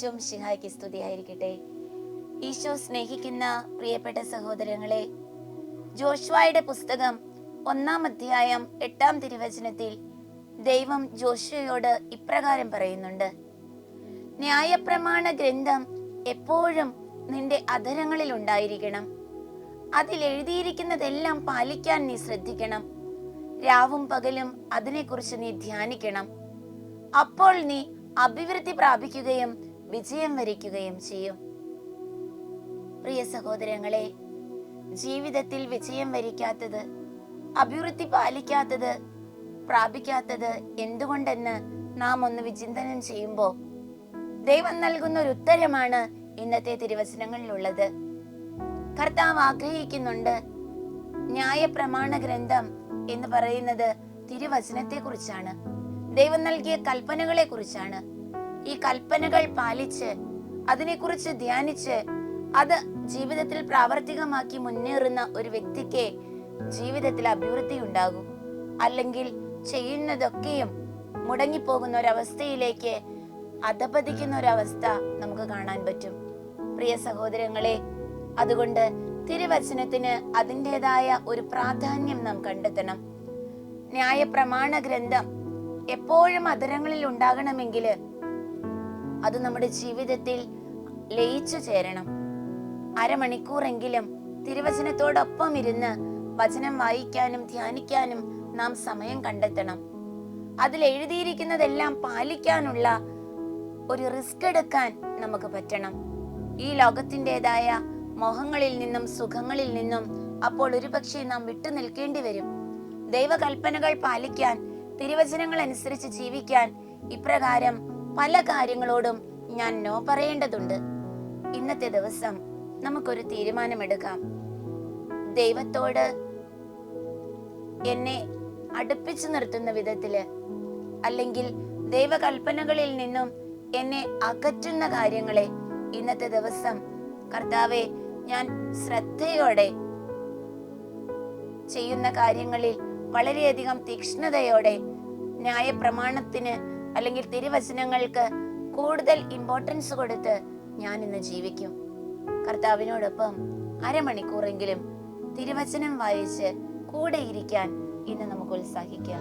ഈശോ ശിഹായ്ക്ക് സ്തുതിയായിരിക്കട്ടെ ഈശോ സ്നേഹിക്കുന്ന പ്രിയപ്പെട്ട സഹോദരങ്ങളെ ജോഷ്വായുടെ പുസ്തകം ഒന്നാം അധ്യായം എട്ടാം തിരുവചനത്തിൽ ദൈവം ജോഷുവയോട് ഇപ്രകാരം പറയുന്നുണ്ട്. ന്യായപ്രമാണ ഗ്രന്ഥം എപ്പോഴും നിന്റെ അധരങ്ങളിൽ ഉണ്ടായിരിക്കണം. അതിൽ എഴുതിയിരിക്കുന്നതെല്ലാം പാലിക്കാൻ നീ ശ്രദ്ധിക്കണം. രാവും പകലും അതിനെക്കുറിച്ച് നീ ധ്യാനിക്കണം. അപ്പോൾ നീ അഭിവൃദ്ധി പ്രാപിക്കുകയും വിജയം വരിക്കുകയും ചെയ്യും. പ്രിയ സഹോദരങ്ങളെ ജീവിതത്തിൽ വിജയം വരിക്കാത്തത് അഭിവൃദ്ധി പാലിക്കാത്തത് പ്രാപിക്കാത്തത് എന്തുകൊണ്ടെന്ന് നാം ഒന്ന് വിചിന്തനം ചെയ്യുമ്പോൾ ദൈവം നൽകുന്ന ഒരു ഉത്തരമാണ് ഇന്നത്തെ തിരുവചനങ്ങളിലുള്ളത്. കർത്താവ് ആഗ്രഹിക്കുന്നുണ്ട് ന്യായ പ്രമാണ ഗ്രന്ഥം എന്ന് പറയുന്നത് തിരുവചനത്തെ കുറിച്ചാണ് ദൈവം നൽകിയ കൽപ്പനകളെ കുറിച്ചാണ് ഈ കൽപ്പനകൾ പാലിച്ച് അതിനെക്കുറിച്ച് ധ്യാനിച്ച് അത് ജീവിതത്തിൽ പ്രാവർത്തികമാക്കി മുന്നേറുന്ന ഒരു വ്യക്തിക്ക് ജീവിതത്തിൽ അഭിവൃദ്ധി ഉണ്ടാകും. അല്ലെങ്കിൽ ചെയ്യുന്നതൊക്കെയും മുടങ്ങിപ്പോകുന്ന ഒരവസ്ഥയിലേക്ക് അധപതിക്കുന്ന ഒരവസ്ഥ നമുക്ക് കാണാൻ പറ്റും. പ്രിയ സഹോദരങ്ങളെ അതുകൊണ്ട് തിരുവചനത്തിന് അതിന്റെതായ ഒരു പ്രാധാന്യം നാം കണ്ടെത്തണം. ന്യായ പ്രമാണ ഗ്രന്ഥം എപ്പോഴും അതരങ്ങളിൽ ഉണ്ടാകണമെങ്കിൽ അത് നമ്മുടെ ജീവിതത്തിൽ ലയിച്ചു ചേരണം. അരമണിക്കൂറെങ്കിലും തിരുവചനത്തോടൊപ്പം ഇരുന്ന് വചനം വായിക്കാനും ധ്യാനിക്കാനും നാം സമയം കണ്ടെത്തണം. അതിൽ എഴുതിയിരിക്കുന്നതെല്ലാം പാലിക്കാനുള്ള ഒരു റിസ്ക് എടുക്കാൻ നമുക്ക് പറ്റണം. ഈ ലോകത്തിന്റെതായ മോഹങ്ങളിൽ നിന്നും സുഖങ്ങളിൽ നിന്നും അപ്പോൾ ഒരുപക്ഷെ നാം വിട്ടു നിൽക്കേണ്ടി വരും. ദൈവകൽപ്പനകൾ പാലിക്കാൻ തിരുവചനങ്ങൾ അനുസരിച്ച് ജീവിക്കാൻ ഇപ്രകാരം പല കാര്യങ്ങളോടും ഞാൻ നോ പറയേണ്ടതുണ്ട്. ഇന്നത്തെ ദിവസം നമുക്കൊരു തീരുമാനമെടുക്കാം. ദൈവത്തോട് എന്നെ അടുപ്പിച്ചു നിർത്തുന്ന വിധത്തിൽ അല്ലെങ്കിൽ ദൈവകൽപ്പനകളിൽ നിന്നും എന്നെ അകറ്റുന്ന കാര്യങ്ങളെ ഇന്നത്തെ ദിവസം കർത്താവെ ഞാൻ ശ്രദ്ധയോടെ ചെയ്യുന്ന കാര്യങ്ങളിൽ വളരെയധികം തീക്ഷ്ണതയോടെ ന്യായപ്രമാണത്തിന് അല്ലെങ്കിൽ തിരുവചനങ്ങൾക്ക് കൂടുതൽ ഇമ്പോർട്ടൻസ് കൊടുത്ത് ഞാൻ ഇന്ന് ജീവിക്കും. കർത്താവിനോടൊപ്പം അരമണിക്കൂറെങ്കിലും തിരുവചനം വായിച്ച് കൂടെ ഇരിക്കാൻ ഇന്ന് നമുക്ക് ഉത്സാഹിക്കാം.